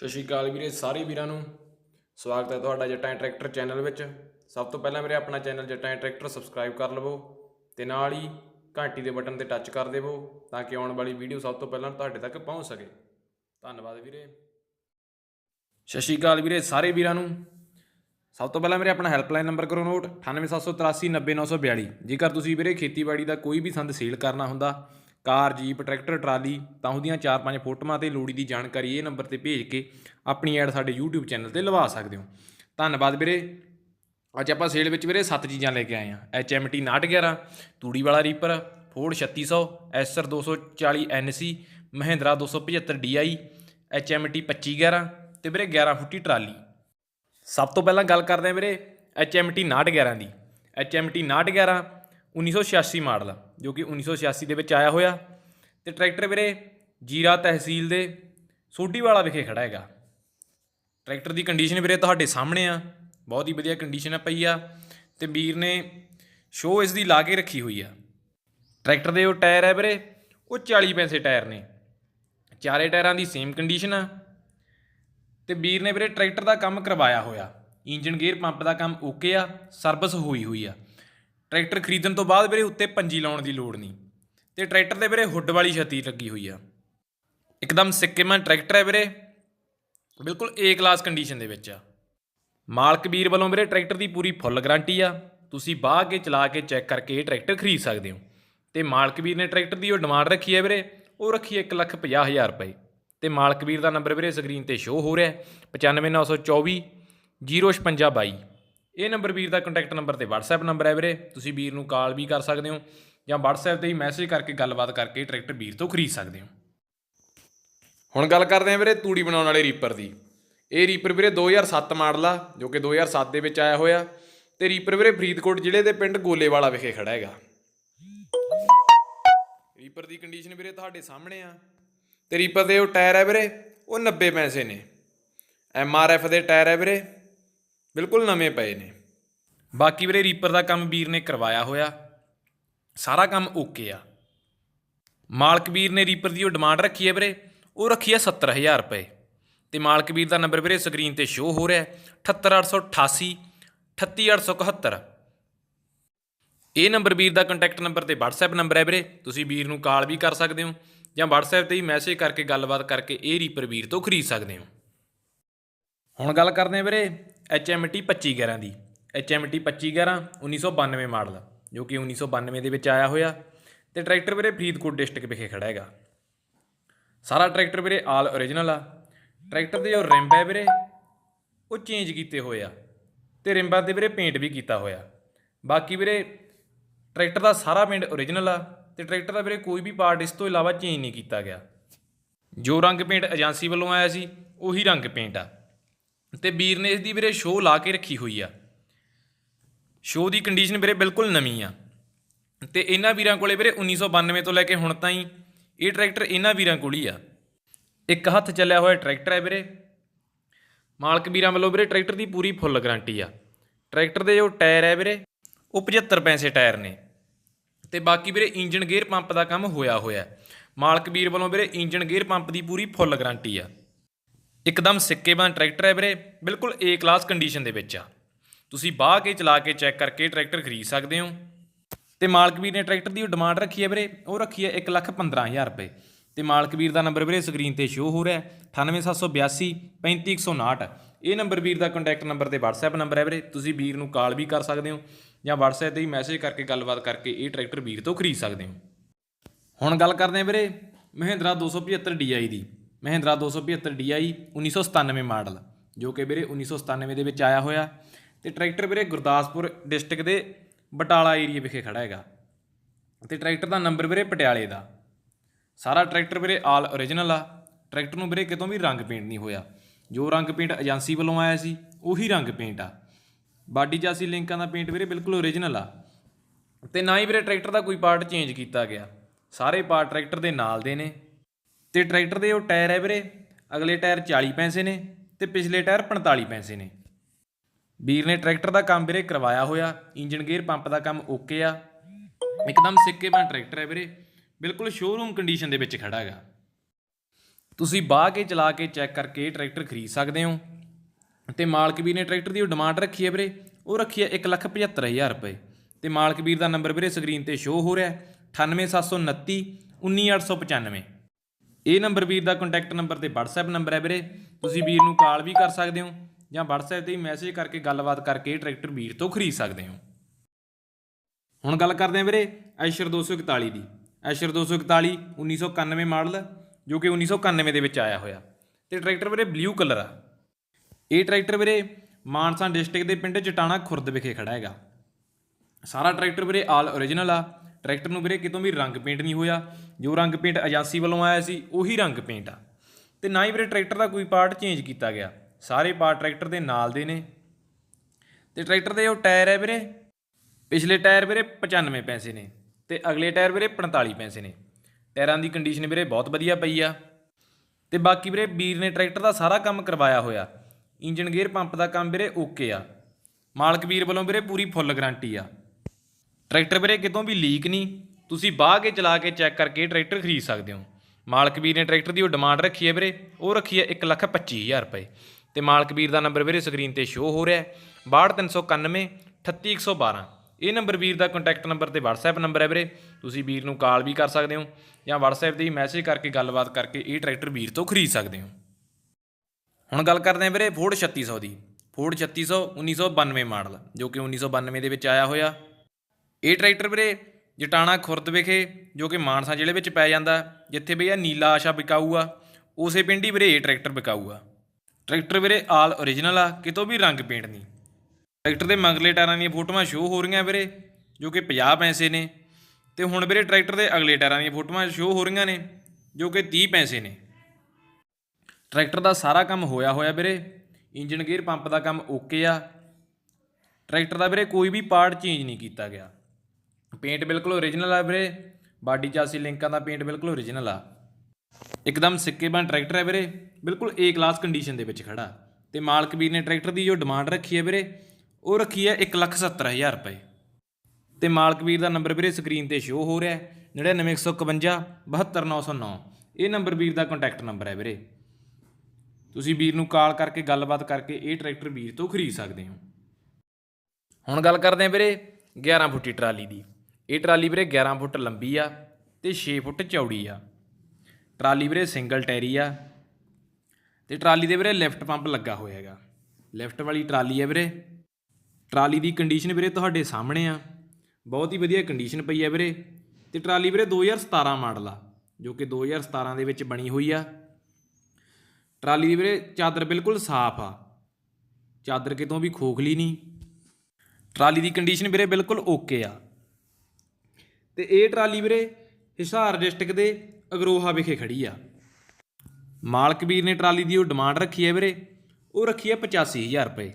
ਸਤਿ ਸ਼੍ਰੀ ਅਕਾਲ ਵੀਰੇ, ਸਾਰੇ ਵੀਰਾਂ ਨੂੰ। ਸਵਾਗਤ ਹੈ ਤੁਹਾਡਾ ਜੱਟਾਂ ਟਰੈਕਟਰ ਚੈਨਲ ਵਿੱਚ। ਸਭ ਤੋਂ ਪਹਿਲਾਂ ਮੇਰੇ ਆਪਣਾ ਚੈਨਲ ਜੱਟਾਂ ਟਰੈਕਟਰ ਸਬਸਕ੍ਰਾਈਬ ਕਰ ਲਵੋ ਤੇ ਨਾਲ ਹੀ ਘੰਟੀ ਦੇ ਬਟਨ ਤੇ ਟੱਚ ਕਰ ਦੇਵੋ ਤਾਂ ਕਿ ਆਉਣ ਵਾਲੀ ਵੀਡੀਓ ਸਭ ਤੋਂ ਪਹਿਲਾਂ ਤੁਹਾਡੇ ਤੱਕ ਪਹੁੰਚ ਸਕੇ। ਧੰਨਵਾਦ ਵੀਰੇ। ਸਤਿ ਸ਼੍ਰੀ ਅਕਾਲ ਵੀਰੇ, ਸਾਰੇ ਵੀਰਾਂ ਨੂੰ। ਸਭ ਤੋਂ ਪਹਿਲਾਂ ਮੇਰੇ ਆਪਣਾ ਹੈਲਪਲਾਈਨ ਨੰਬਰ ਕਰੋ ਨੋਟ 9878390942 ਜੇਕਰ ਤੁਸੀਂ ਵੀਰੇ ਖੇਤੀਬਾੜੀ ਦਾ ਕੋਈ ਵੀ ਸੰਦ ਸੇਲ ਕਰਨਾ ਹੁੰਦਾ ਕਾਰ, ਜੀਪ, ਟਰੈਕਟਰ, ਟਰਾਲੀ, ਤਾਂ ਉਹਦੀਆਂ 4-5 ਫੋਟੋਆਂ ਤੇ ਲੋੜੀ ਦੀ ਜਾਣਕਾਰੀ ਇਹ ਨੰਬਰ ਤੇ ਭੇਜ ਕੇ ਆਪਣੀ ਐਡ ਸਾਡੇ YouTube ਚੈਨਲ ਤੇ ਲਵਾ ਸਕਦੇ ਹੋ। ਧੰਨਵਾਦ ਵੀਰੇ। ਅੱਜ ਆਪਾਂ ਸੇਲ ਵਿੱਚ ਵੀਰੇ ਸੱਤ ਚੀਜ਼ਾਂ ਲੈ ਕੇ ਆਏ ਹਾਂ। HMT 911 ਤੂੜੀ ਵਾਲਾ reaper ford 3600 Eicher 240 NC Mahindra 275 DI HMT 2511 ਤੇ ਵੀਰੇ 11 ਫੁੱਟੀ ਟਰਾਲੀ। ਸਭ ਤੋਂ ਪਹਿਲਾਂ ਗੱਲ ਕਰਦੇ ਹਾਂ ਵੀਰੇ HMT 911 ਦੀ। HMT 911 1986 ਮਾਡਲ, ਜੋ ਕਿ 1986 ਦੇ ਵਿੱਚ ਆਇਆ ਹੋਇਆ। ਤੇ ਟਰੈਕਟਰ ਵੀਰੇ, ਜੀਰਾ ਤਹਿਸੀਲ ਦੇ ਸੋਢੀ ਵਾਲਾ ਵਿਖੇ ਖੜਾ ਹੈਗਾ। ਟਰੈਕਟਰ ਦੀ ਕੰਡੀਸ਼ਨ ਵੀਰੇ ਤੁਹਾਡੇ ਸਾਹਮਣੇ ਆ। ਬਹੁਤ ਹੀ ਵਧੀਆ ਕੰਡੀਸ਼ਨ ਆ ਪਈ ਆ। ਤੇ ਵੀਰ ਨੇ ਸ਼ੋ ਇਸ ਦੀ ਲਾ ਕੇ ਰੱਖੀ ਹੋਈ ਆ। ਟਰੈਕਟਰ ਦੇ ਉਹ ਟਾਇਰ ਹੈ ਵੀਰੇ, ਉਹ 40 ਪੈਸੇ ਟਾਇਰ ਨੇ। ਚਾਰੇ ਟਾਇਰਾਂ ਦੀ ਸੇਮ ਕੰਡੀਸ਼ਨ ਆ। ਤੇ ਵੀਰ ਨੇ ਵੀਰੇ ਟਰੈਕਟਰ ਦਾ ਕੰਮ ਕਰਵਾਇਆ ਹੋਇਆ। ਇੰਜਨ ਗੇਅਰ ਪੰਪ ਦਾ ਕੰਮ ਓਕੇ ਆ ਸਰਵਿਸ ਹੋਈ ਹੋਈ ਆ। ਟਰੈਕਟਰ ਖਰੀਦਣ ਤੋਂ ਬਾਅਦ ਵੀਰੇ ਉੱਤੇ ਪੰਜੀ ਲਾਉਣ ਦੀ ਲੋੜ ਨਹੀਂ। ਤੇ ਟਰੈਕਟਰ ਦੇ ਵੀਰੇ ਹੁੱਡ ਵਾਲੀ ਛੱਤੀ ਲੱਗੀ ਹੋਈ ਆ। ਇੱਕਦਮ ਸਿੱਕੇਮਨ ਟਰੈਕਟਰ ਹੈ ਵੀਰੇ। ਬਿਲਕੁਲ ਏ ਕਲਾਸ ਕੰਡੀਸ਼ਨ ਦੇ ਵਿੱਚ ਆ। ਮਾਲਕ ਵੀਰ ਵੱਲੋਂ ਵੀਰੇ ਟਰੈਕਟਰ ਦੀ ਪੂਰੀ ਫੁੱਲ ਗਾਰੰਟੀ ਆ। ਤੁਸੀਂ ਬਾਹ ਕੇ ਚਲਾ ਕੇ ਚੈੱਕ ਕਰਕੇ ਇਹ ਟਰੈਕਟਰ ਖਰੀਦ ਸਕਦੇ ਹੋ। ਤੇ ਮਾਲਕ ਵੀਰ ਨੇ ਟਰੈਕਟਰ ਦੀ ਉਹ ਡਿਮਾਂਡ ਰੱਖੀ ਹੈ ਵੀਰੇ। ਉਹ ਰੱਖੀ ਹੈ 150000 ਰੁਪਏ। ਤੇ ਮਾਲਕ ਵੀਰ ਦਾ ਨੰਬਰ ਵੀਰੇ ਸਕਰੀਨ ਤੇ ਸ਼ੋ ਹੋ ਰਿਹਾ ਹੈ। 95924 05622 ਇਹ ਨੰਬਰ ਵੀਰ ਦਾ ਕੰਟੈਕਟ ਨੰਬਰ ਤੇ WhatsApp ਨੰਬਰ ਹੈ ਵੀਰੇ। ਤੁਸੀਂ ਵੀਰ ਨੂੰ ਕਾਲ ਵੀ ਕਰ ਸਕਦੇ ਹੋ ਜਾਂ WhatsApp ਤੇ ਹੀ ਮੈਸੇਜ ਕਰਕੇ ਗੱਲਬਾਤ ਕਰਕੇ ਟਰੈਕਟਰ ਵੀਰ ਤੋਂ ਖਰੀਦ ਸਕਦੇ ਹੋ। ਹੁਣ ਗੱਲ ਕਰਦੇ ਹਾਂ ਵੀਰੇ ਤੂੜੀ ਬਣਾਉਣ ਵਾਲੇ ਰੀਪਰ ਦੀ। ਇਹ ਰੀਪਰ ਵੀਰੇ 2007 ਮਾਡਲ ਆ, ਜੋ ਕਿ 2007 ਦੇ ਵਿੱਚ ਆਇਆ ਹੋਇਆ। ਤੇ ਰੀਪਰ ਵੀਰੇ ਫਰੀਦਕੋਟ ਜ਼ਿਲ੍ਹੇ ਦੇ ਪਿੰਡ ਗੋਲੇਵਾਲਾ ਵਿਖੇ ਖੜਾ ਹੈਗਾ। ਰੀਪਰ ਦੀ ਕੰਡੀਸ਼ਨ ਵੀਰੇ ਤੁਹਾਡੇ ਸਾਹਮਣੇ ਆ। ਤੇ ਰੀਪਰ ਦੇ ਉਹ ਟਾਇਰ ਹੈ ਵੀਰੇ, ਉਹ 90 ਪੈਸੇ ਨੇ। ਐਮ ਆਰ ਐਫ ਦੇ ਟਾਇਰ ਹੈ ਵੀਰੇ। ਬਿਲਕੁਲ ਨਵੇਂ ਪਏ ਨੇ। ਬਾਕੀ ਵੀਰੇ ਰੀਪਰ ਦਾ ਕੰਮ ਵੀਰ ਨੇ ਕਰਵਾਇਆ ਹੋਇਆ। ਸਾਰਾ ਕੰਮ ਓਕੇ ਆ। ਮਾਲਕ ਵੀਰ ਨੇ ਰੀਪਰ ਦੀ ਉਹ ਡਿਮਾਂਡ ਰੱਖੀ ਹੈ ਵੀਰੇ। ਉਹ ਰੱਖੀ ਹੈ 70000 ਰੁਪਏ। ਤੇ ਮਾਲਕ ਵੀਰ ਦਾ ਨੰਬਰ ਵੀਰੇ ਸਕਰੀਨ ਤੇ ਸ਼ੋ ਹੋ ਰਿਹਾ ਹੈ। 78888 38871 ਇਹ ਨੰਬਰ ਵੀਰ ਦਾ ਕੰਟੈਕਟ ਨੰਬਰ ਤੇ WhatsApp ਨੰਬਰ ਹੈ ਵੀਰੇ। ਤੁਸੀਂ ਵੀਰ ਨੂੰ ਕਾਲ ਵੀ ਕਰ ਸਕਦੇ ਹੋ ਜਾਂ WhatsApp ਤੇ ਹੀ ਮੈਸੇਜ ਕਰਕੇ ਗੱਲਬਾਤ ਕਰਕੇ ਇਹ ਰੀਪਰ ਵੀਰ ਤੋਂ ਖਰੀਦ ਸਕਦੇ ਹੋ। ਹੁਣ ਗੱਲ ਕਰਦੇ ਹਾਂ ਵੀਰੇ HMT 2511 ਦੀ। HMT 2511 1992 ਮਾਡਲ, ਜੋ ਕਿ 1992 ਦੇ ਵਿੱਚ ਆਇਆ ਹੋਇਆ। ਤੇ ਟਰੈਕਟਰ ਵੀਰੇ ਫਰੀਦਕੋਟ ਡਿਸਟ੍ਰਿਕਟ ਵਿਖੇ ਖੜਾ ਹੈਗਾ। ਸਾਰਾ ਟਰੈਕਟਰ ਵੀਰੇ ਆਲ ਓਰੀਜਨਲ ਆ। ਟਰੈਕਟਰ ਦੇ ਜੋ ਰਿੰਬ ਹੈ ਵੀਰੇ, ਉਹ ਚੇਂਜ ਕੀਤੇ ਹੋਏ ਆ। ਤੇ ਰਿੰਬਾਂ ਤੇ ਵੀਰੇ ਪੇਂਟ ਵੀ ਕੀਤਾ ਹੋਇਆ। ਬਾਕੀ ਵੀਰੇ ਟਰੈਕਟਰ ਦਾ ਸਾਰਾ ਪੇਂਟ ਓਰੀਜਨਲ ਆ। ਤੇ ਟਰੈਕਟਰ ਦਾ ਵੀਰੇ ਕੋਈ ਵੀ ਪਾਰਟ ਇਸ ਤੋਂ ਇਲਾਵਾ ਚੇਂਜ ਨਹੀਂ ਕੀਤਾ ਗਿਆ। ਜੋ ਰੰਗ ਪੇਂਟ ਏਜੰਸੀ ਵੱਲੋਂ ਆਇਆ ਸੀ, ਉਹੀ ਰੰਗ ਪੇਂਟ ਆ। ਤੇ ਵੀਰ ਨੇ ਇਸ ਦੀ ਵੀਰੇ ਸ਼ੋਅ ਲਾ ਕੇ ਰੱਖੀ ਹੋਈ ਆ। ਸ਼ੋਅ ਦੀ ਕੰਡੀਸ਼ਨ ਵੀਰੇ ਬਿਲਕੁਲ ਨਵੀਂ ਆ। ਤੇ ਇਹਨਾਂ ਵੀਰਾਂ ਕੋਲੇ ਵੀਰੇ 1992 ਤੋਂ ਲੈ ਕੇ ਹੁਣ ਤਾਈਂ ਇਹ ਟਰੈਕਟਰ ਇਹਨਾਂ ਵੀਰਾਂ ਕੋਲ ਹੀ ਆ। ਇੱਕ ਹੱਥ ਚੱਲਿਆ ਹੋਇਆ ਟਰੈਕਟਰ ਹੈ ਵੀਰੇ। ਮਾਲਕ ਵੀਰਾਂ ਵੱਲੋਂ ਵੀਰੇ ਟਰੈਕਟਰ ਦੀ ਪੂਰੀ ਫੁੱਲ ਗਾਰੰਟੀ ਆ। ਟਰੈਕਟਰ ਦੇ ਜੋ ਟਾਇਰ ਹੈ ਵੀਰੇ, ਉਹ 75 ਪੈਸੇ ਟਾਇਰ ਨੇ। ਤੇ ਬਾਕੀ ਵੀਰੇ ਇੰਜਨ ਗੇਅਰ ਪੰਪ ਦਾ ਕੰਮ ਹੋਇਆ ਹੋਇਆ। ਮਾਲਕ ਵੀਰ ਵੱਲੋਂ ਵੀਰੇ ਇੰਜਨ ਗੇਅਰ ਪੰਪ ਦੀ ਪੂਰੀ ਫੁੱਲ ਗਾਰੰਟੀ ਆ। ਇੱਕਦਮ ਸਿੱਕੇਬੰਦ ਟਰੈਕਟਰ ਹੈ ਵੀਰੇ, ਬਿਲਕੁਲ ਏ ਕਲਾਸ ਕੰਡੀਸ਼ਨ ਦੇ ਵਿੱਚ ਆ। ਤੁਸੀਂ ਬਾਹ ਕੇ ਚਲਾ ਕੇ ਚੈੱਕ ਕਰਕੇ ਟਰੈਕਟਰ ਖਰੀਦ ਸਕਦੇ ਹੋ। ਤੇ ਮਾਲਕ ਵੀਰ ਨੇ ਟਰੈਕਟਰ ਦੀ ਡਿਮਾਂਡ ਰੱਖੀ ਹੈ ਵੀਰੇ, ਉਹ ਰੱਖੀ ਹੈ 115000 ਰੁਪਏ। ਤੇ ਮਾਲਕ ਵੀਰ ਦਾ ਨੰਬਰ ਵੀਰੇ ਸਕਰੀਨ ਤੇ ਸ਼ੋ ਹੋ ਰਿਹਾ ਹੈ 98782 35159 ਇਹ ਨੰਬਰ ਵੀਰ ਦਾ ਕੰਟੈਕਟ ਨੰਬਰ ਤੇ WhatsApp ਨੰਬਰ ਹੈ ਵੀਰੇ, ਤੁਸੀਂ ਵੀਰ ਨੂੰ ਕਾਲ ਵੀ ਕਰ ਸਕਦੇ ਹੋ, ਜਾਂ WhatsApp ਤੇ ਹੀ ਮੈਸੇਜ ਕਰਕੇ ਗੱਲਬਾਤ ਕਰਕੇ ਇਹ ਟਰੈਕਟਰ ਵੀਰ ਤੋਂ ਖਰੀਦ ਸਕਦੇ ਹੋ। ਹੁਣ ਗੱਲ ਕਰਦੇ ਹਾਂ ਵੀਰੇ, ਮਹਿੰਦਰਾ 275 DI ਦੀ। ਮਹਿੰਦਰਾ 275 DI 1997 ਮਾਡਲ, ਜੋ ਕਿ ਵੀਰੇ 1997 ਦੇ ਵਿੱਚ ਆਇਆ ਹੋਇਆ ਤੇ ਟਰੈਕਟਰ ਵੀਰੇ ਗੁਰਦਾਸਪੁਰ ਡਿਸਟ੍ਰਿਕਟ ਦੇ ਬਟਾਲਾ ਏਰੀਆ ਵਿਖੇ ਖੜਾ ਹੈਗਾ। ਤੇ ਟਰੈਕਟਰ ਦਾ ਨੰਬਰ ਵੀਰੇ ਪਟਿਆਲੇ ਦਾ। ਸਾਰਾ ਟਰੈਕਟਰ ਵੀਰੇ ਆਲ ਓਰੀਜਨਲ ਆ, ਟਰੈਕਟਰ ਨੂੰ ਵੀਰੇ ਕਿਤੋਂ ਵੀ ਰੰਗ ਪੇਂਟ ਨਹੀਂ ਹੋਇਆ। ਜੋ ਰੰਗ ਪੇਂਟ ਏਜੰਸੀ ਵੱਲੋਂ ਆਇਆ ਸੀ, ਉਹੀ ਰੰਗ ਪੇਂਟ ਆ। ਬਾਡੀ ਚਾਸੀ ਲਿੰਕਾਂ ਦਾ ਪੇਂਟ ਵੀਰੇ ਬਿਲਕੁਲ ਓਰੀਜਨਲ ਆ। ਤੇ ਨਾ ਹੀ ਵੀਰੇ ਟਰੈਕਟਰ ਦਾ ਕੋਈ ਪਾਰਟ ਚੇਂਜ ਕੀਤਾ ਗਿਆ। ਸਾਰੇ ਪਾਰਟ ਟਰੈਕਟਰ ਦੇ ਨਾਲ ਦੇ ਨੇ। ਤੇ ਟਰੈਕਟਰ ਦੇ ਉਹ ਟਾਇਰ ਹੈ ਵੀਰੇ, ਅਗਲੇ ਟਾਇਰ 40 ਪੈਸੇ ਨੇ ਤੇ ਪਿਛਲੇ ਟਾਇਰ 45 ਪੈਸੇ ਨੇ। ਵੀਰ ਨੇ ਟਰੈਕਟਰ ਦਾ ਕੰਮ ਵੀਰੇ ਕਰਵਾਇਆ ਹੋਇਆ ਇੰਜਨ ਗੇਅਰ ਪੰਪ ਦਾ ਕੰਮ ਓਕੇ ਆ। ਇੱਕਦਮ ਸਿੱਕੇ ਬਣ ਟਰੈਕਟਰ ਹੈ ਵੀਰੇ, ਬਿਲਕੁਲ ਸ਼ੋਰੂਮ ਕੰਡੀਸ਼ਨ ਦੇ ਵਿੱਚ ਖੜਾ ਹੈਗਾ। ਤੁਸੀਂ ਬਾਹ ਕੇ ਚਲਾ ਕੇ ਚੈੱਕ ਕਰਕੇ ਇਹ ਟਰੈਕਟਰ ਖਰੀਦ ਸਕਦੇ ਹੋ। ਤੇ ਮਾਲਕ ਵੀਰ ਨੇ ਟਰੈਕਟਰ ਦੀ ਉਹ ਡਿਮਾਂਡ ਰੱਖੀ ਹੈ ਵੀਰੇ, ਉਹ ਰੱਖੀ ਹੈ 175000 ਰੁਪਏ। ਤੇ ਮਾਲਕ ਵੀਰ ਦਾ ਨੰਬਰ ਵੀਰੇ ਸਕਰੀਨ ਤੇ ਸ਼ੋ ਹੋ ਰਿਹਾ ਹੈ 98729 19895 ਇਹ ਨੰਬਰ ਵੀਰ ਦਾ ਕੰਟੈਕਟ ਨੰਬਰ ਤੇ WhatsApp ਨੰਬਰ ਹੈ ਵੀਰੇ। ਤੁਸੀਂ ਵੀਰ ਨੂੰ ਕਾਲ ਵੀ ਕਰ ਸਕਦੇ ਹੋ ਜਾਂ WhatsApp ਤੇ ਹੀ ਮੈਸੇਜ ਕਰਕੇ ਗੱਲਬਾਤ ਕਰਕੇ ਟਰੈਕਟਰ ਵੀਰ ਤੋਂ ਖਰੀਦ ਸਕਦੇ ਹੋ। ਹੁਣ ਗੱਲ ਕਰਦੇ ਹਾਂ ਵੀਰੇ ਐਸ਼ਰ 241 ਦੀ। ਐਸ਼ਰ 241 1991 ਮਾਡਲ, ਜੋ ਕਿ 1991 ਦੇ ਵਿੱਚ ਆਇਆ ਹੋਇਆ। ਤੇ ਟਰੈਕਟਰ ਵੀਰੇ ਬਲੂ ਕਲਰ ਆ। ਇਹ ਟਰੈਕਟਰ ਵੀਰੇ ਮਾਨਸਾ ਡਿਸਟ੍ਰਿਕਟ ਦੇ ਪਿੰਡ ਚਟਾਣਾ ਖੁਰਦ ਵਿਖੇ ਖੜਾ ਹੈਗਾ। ਸਾਰਾ ਟਰੈਕਟਰ ਵੀਰੇ ਆਲ ਓਰੀਜਨਲ ਆ। ਟਰੈਕਟਰ ਨੂੰ ਵੀਰੇ ਕਿਤੋਂ ਵੀ ਰੰਗ ਪੇਂਟ ਨਹੀਂ ਹੋਇਆ। ਜੋ ਰੰਗ ਪੇਂਟ ਏਜੰਸੀ ਵੱਲੋਂ ਆਇਆ ਸੀ, ਉਹੀ ਰੰਗ ਪੇਂਟ ਆ। ਤੇ ਨਾ ਹੀ ਵੀਰੇ ਟਰੈਕਟਰ ਦਾ ਕੋਈ ਪਾਰਟ ਚੇਂਜ ਕੀਤਾ ਗਿਆ। ਸਾਰੇ ਪਾਰਟ ਟਰੈਕਟਰ ਦੇ ਨਾਲ ਦੇ ਨੇ। ਤੇ ਟਰੈਕਟਰ ਦੇ ਉਹ ਟਾਇਰ ਹੈ ਵੀਰੇ। ਪਿਛਲੇ ਟਾਇਰ ਵੀਰੇ 95 ਪੈਸੇ ਨੇ ਤੇ ਅਗਲੇ ਟਾਇਰ ਵੀਰੇ 45 ਪੈਸੇ ਨੇ। ਟਾਇਰਾਂ ਦੀ ਕੰਡੀਸ਼ਨ ਵੀਰੇ ਬਹੁਤ ਵਧੀਆ ਪਈ ਆ। ਤੇ ਬਾਕੀ ਵੀਰੇ ਵੀਰ ਨੇ ਟਰੈਕਟਰ ਦਾ ਸਾਰਾ ਕੰਮ ਕਰਵਾਇਆ ਹੋਇਆ। ਇੰਜਨ ਗੇਅਰ ਪੰਪ ਦਾ ਕੰਮ ਵੀਰੇ ਓਕੇ ਆ। ਮਾਲਕ ਵੀਰ ਵੱਲੋਂ ਵੀਰੇ ਪੂਰੀ ਫੁੱਲ ਗਾਰੰਟੀ ਆ। ਟਰੈਕਟਰ ਵੀਰੇ ਕਿਤੋਂ ਵੀ ਲੀਕ ਨਹੀਂ, ਤੁਸੀਂ ਬਾਹ ਕੇ ਚਲਾ ਕੇ ਚੈੱਕ ਕਰਕੇ ਟਰੈਕਟਰ ਖਰੀਦ ਸਕਦੇ ਹੋ। ਮਾਲਕ ਵੀਰ ਨੇ ਟਰੈਕਟਰ ਦੀ ਉਹ ਡਿਮਾਂਡ ਰੱਖੀ ਹੈ ਵੀਰੇ, ਉਹ ਰੱਖੀ ਹੈ 125000 ਰੁਪਏ। ਤੇ ਮਾਲਕ ਵੀਰ ਦਾ ਨੰਬਰ ਵੀਰੇ ਸਕਰੀਨ ਤੇ ਸ਼ੋ ਹੋ ਰਿਹਾ ਹੈ 62391 38112 ਇਹ ਨੰਬਰ ਵੀਰ ਦਾ ਕੰਟੈਕਟ ਨੰਬਰ ਤੇ WhatsApp ਨੰਬਰ ਹੈ ਵੀਰੇ, ਤੁਸੀਂ ਵੀਰ ਨੂੰ ਕਾਲ ਵੀ ਕਰ ਸਕਦੇ ਹੋ, ਜਾਂ WhatsApp ਤੇ ਹੀ ਮੈਸੇਜ ਕਰਕੇ ਗੱਲਬਾਤ ਕਰਕੇ ਇਹ ਟਰੈਕਟਰ ਵੀਰ ਤੋਂ ਖਰੀਦ ਸਕਦੇ ਹੋ। ਹੁਣ ਗੱਲ ਕਰਦੇ ਹਾਂ ਵੀਰੇ ਫੋਰਡ 3600 ਦੀ। ਫੋਰਡ 3600 1992 ਮਾਡਲ, ਜੋ ਕਿ 1992 ਦੇ ਵਿੱਚ ਆਇਆ ਹੋਇਆ। ਇਹ ਟਰੈਕਟਰ ਵੀਰੇ ਜਟਾਣਾ ਖੁਰਦ ਵਿਖੇ, ਜੋ ਕਿ ਮਾਨਸਾ ਜ਼ਿਲ੍ਹੇ ਵਿੱਚ ਪੈ ਜਾਂਦਾ, ਜਿੱਥੇ ਬਈ ਆ ਨੀਲਾ ਆਸ਼ਾ ਵਿਕਾਊ ਆ ਉਸੇ ਪਿੰਡ ਹੀ ਵੀਰੇ ਇਹ ਟਰੈਕਟਰ ਵਿਕਾਊ ਆ ਟਰੈਕਟਰ ਵੀਰੇ ਆਲ ਓਰੀਜਨਲ ਆ, ਕਿਤੋਂ ਵੀ ਰੰਗ ਪੇਂਟ ਨਹੀਂ। ਟਰੈਕਟਰ ਦੇ ਮੰਗਲੇ ਟਾਇਰਾਂ ਦੀਆਂ ਫੋਟੋਆਂ ਸ਼ੋਅ ਹੋ ਰਹੀਆਂ ਵੀਰੇ, ਜੋ ਕਿ 50 ਪੈਸੇ ਨੇ, ਤੇ ਹੁਣ ਵੀਰੇ ਟਰੈਕਟਰ ਦੇ ਅਗਲੇ ਟਾਇਰਾਂ ਦੀਆਂ ਫੋਟੋਆਂ ਸ਼ੋਅ ਹੋ ਰਹੀਆਂ ਨੇ, ਜੋ ਕਿ 30 ਪੈਸੇ ਨੇ। ਟਰੈਕਟਰ ਦਾ ਸਾਰਾ ਕੰਮ ਹੋਇਆ ਹੋਇਆ ਵੀਰੇ, ਇੰਜਨ ਗੇਅਰ ਪੰਪ ਦਾ ਕੰਮ ਓਕੇ ਆ। ਟਰੈਕਟਰ ਦਾ ਵੀਰੇ ਕੋਈ ਵੀ ਪਾਰਟ ਚੇਂਜ ਨਹੀਂ ਕੀਤਾ ਗਿਆ। ਪੇਂਟ ਬਿਲਕੁਲ ਓਰੀਜਨਲ ਆ ਵੀਰੇ। ਬਾਡੀ ਚਾਸੀ ਲਿੰਕਾਂ ਦਾ ਪੇਂਟ ਬਿਲਕੁਲ ਓਰੀਜਨਲ ਆ। ਇੱਕਦਮ ਸਿੱਕੇ ਬਣ ਟਰੈਕਟਰ ਹੈ ਵੀਰੇ। ਬਿਲਕੁਲ ਏ ਕਲਾਸ ਕੰਡੀਸ਼ਨ ਦੇ ਵਿੱਚ ਖੜਾ। ਤੇ ਮਾਲਕ ਵੀਰ ਨੇ ਟਰੈਕਟਰ ਦੀ ਜੋ ਡਿਮਾਂਡ ਰੱਖੀ ਹੈ ਵੀਰੇ, ਉਹ ਰੱਖੀ ਹੈ 170000 ਰੁਪਏ। ਤੇ ਮਾਲਕ ਵੀਰ ਦਾ ਨੰਬਰ ਵੀਰੇ ਸਕਰੀਨ ਤੇ ਸ਼ੋ ਹੋ ਰਿਹਾ ਹੈ। 99151 72909 ਇਹ ਨੰਬਰ ਵੀਰ ਦਾ ਕੰਟੈਕਟ ਨੰਬਰ ਹੈ ਵੀਰੇ। ਤੁਸੀਂ ਵੀਰ ਨੂੰ ਕਾਲ ਕਰਕੇ ਗੱਲਬਾਤ ਕਰਕੇ ਇਹ ਟਰੈਕਟਰ ਵੀਰ ਤੋਂ ਖਰੀਦ ਸਕਦੇ ਹੋ। ਹੁਣ ਗੱਲ ਕਰਦੇ ਹਾਂ ਵੀਰੇ 11 ਫੁੱਟੀ ਟਰਾਲੀ ਦੀ। ਇਹ ਟਰਾਲੀ ਵੀਰੇ 11 ਫੁੱਟ ਲੰਬੀ ਆ ਤੇ 6 ਫੁੱਟ ਚੌੜੀ ਆ। ਟਰਾਲੀ ਵੀਰੇ ਸਿੰਗਲ ਟੈਰੀ ਆ ਤੇ ਟਰਾਲੀ ਦੇ ਵੀਰੇ ਲਿਫਟ ਪੰਪ ਲੱਗਾ ਹੋਇਆ ਹੈਗਾ। ਲਿਫਟ ਵਾਲੀ ਟਰਾਲੀ ਹੈ ਵੀਰੇ। ਟਰਾਲੀ ਦੀ ਕੰਡੀਸ਼ਨ ਵੀਰੇ ਤੁਹਾਡੇ ਸਾਹਮਣੇ ਆ। ਬਹੁਤ ਹੀ ਵਧੀਆ ਕੰਡੀਸ਼ਨ ਪਈ ਹੈ ਵੀਰੇ। ਤੇ ਟਰਾਲੀ ਵੀਰੇ 2017 ਮਾਡਲ ਆ, ਜੋ ਕਿ 2017 ਦੇ ਵਿੱਚ ਬਣੀ ਹੋਈ ਆ। ਟਰਾਲੀ ਦੀ ਵੀਰੇ ਚਾਦਰ ਬਿਲਕੁਲ ਸਾਫ਼ ਆ। ਚਾਦਰ ਕਿਤੋਂ ਵੀ ਖੋਖਲੀ ਨਹੀਂ। ਟਰਾਲੀ ਦੀ ਕੰਡੀਸ਼ਨ ਵੀਰੇ ਬਿਲਕੁਲ ਓਕੇ ਆ। ਤੇ ਇਹ ਟਰਾਲੀ ਵੀਰੇ ਹਿਸਾਰ ਡਿਸਟ੍ਰਿਕਟ ਦੇ ਅਗਰੋਹਾ ਵਿਖੇ ਖੜੀ ਆ। ਮਾਲਕ ਵੀਰ ਨੇ ਟਰਾਲੀ ਦੀ ਉਹ ਡਿਮਾਂਡ ਰੱਖੀ ਹੈ ਵੀਰੇ। ਉਹ ਰੱਖੀ ਹੈ 85000 ਰੁਪਏ।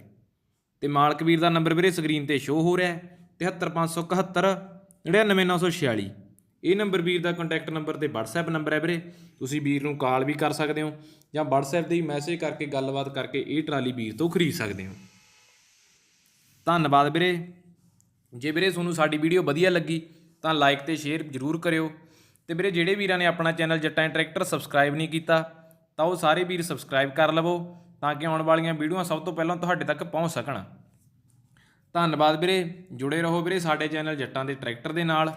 ਤੇ ਮਾਲਕ ਵੀਰ ਦਾ ਨੰਬਰ ਵੀਰੇ ਸਕਰੀਨ ਤੇ ਸ਼ੋ ਹੋ ਰਿਹਾ ਹੈ। 73571 99946 ਇਹ ਨੰਬਰ ਵੀਰ ਦਾ ਕੰਟੈਕਟ ਨੰਬਰ ਤੇ WhatsApp ਨੰਬਰ ਹੈ ਵੀਰੇ। ਤੁਸੀਂ ਵੀਰ ਨੂੰ ਕਾਲ ਵੀ ਕਰ ਸਕਦੇ ਹੋ ਜਾਂ WhatsApp ਤੇ ਹੀ ਮੈਸੇਜ ਕਰਕੇ ਗੱਲਬਾਤ ਕਰਕੇ ਇਹ ਟਰਾਲੀ ਵੀਰ ਤੋਂ ਖਰੀਦ ਸਕਦੇ ਹੋ। ਧੰਨਵਾਦ ਵੀਰੇ। ਜੇ ਵੀਰੇ ਤੁਹਾਨੂੰ ਸਾਡੀ ਵੀਡੀਓ ਵਧੀਆ ਲੱਗੀ ਤਾਂ ਲਾਈਕ ਤੇ ਸ਼ੇਅਰ ਜ਼ਰੂਰ ਕਰਿਓ। ਤੇ ਵੀਰੇ, ਜਿਹੜੇ ਵੀਰਾਂ ਨੇ ਆਪਣਾ ਚੈਨਲ ਜੱਟਾਂ ਟਰੈਕਟਰ ਸਬਸਕ੍ਰਾਈਬ ਨਹੀਂ ਕੀਤਾ, ਤਾਂ ਉਹ ਸਾਰੇ ਵੀਰ ਸਬਸਕ੍ਰਾਈਬ ਕਰ ਲਵੋ, ਤਾਂ ਕਿ ਆਉਣ ਵਾਲੀਆਂ ਵੀਡੀਓਆਂ ਸਭ ਤੋਂ ਪਹਿਲਾਂ ਤੁਹਾਡੇ ਤੱਕ ਪਹੁੰਚ ਸਕਣ। ਧੰਨਵਾਦ ਵੀਰੇ, ਜੁੜੇ ਰਹੋ ਵੀਰੇ ਸਾਡੇ ਚੈਨਲ ਜੱਟਾਂ ਦੇ ਟਰੈਕਟਰ ਦੇ ਨਾਲ।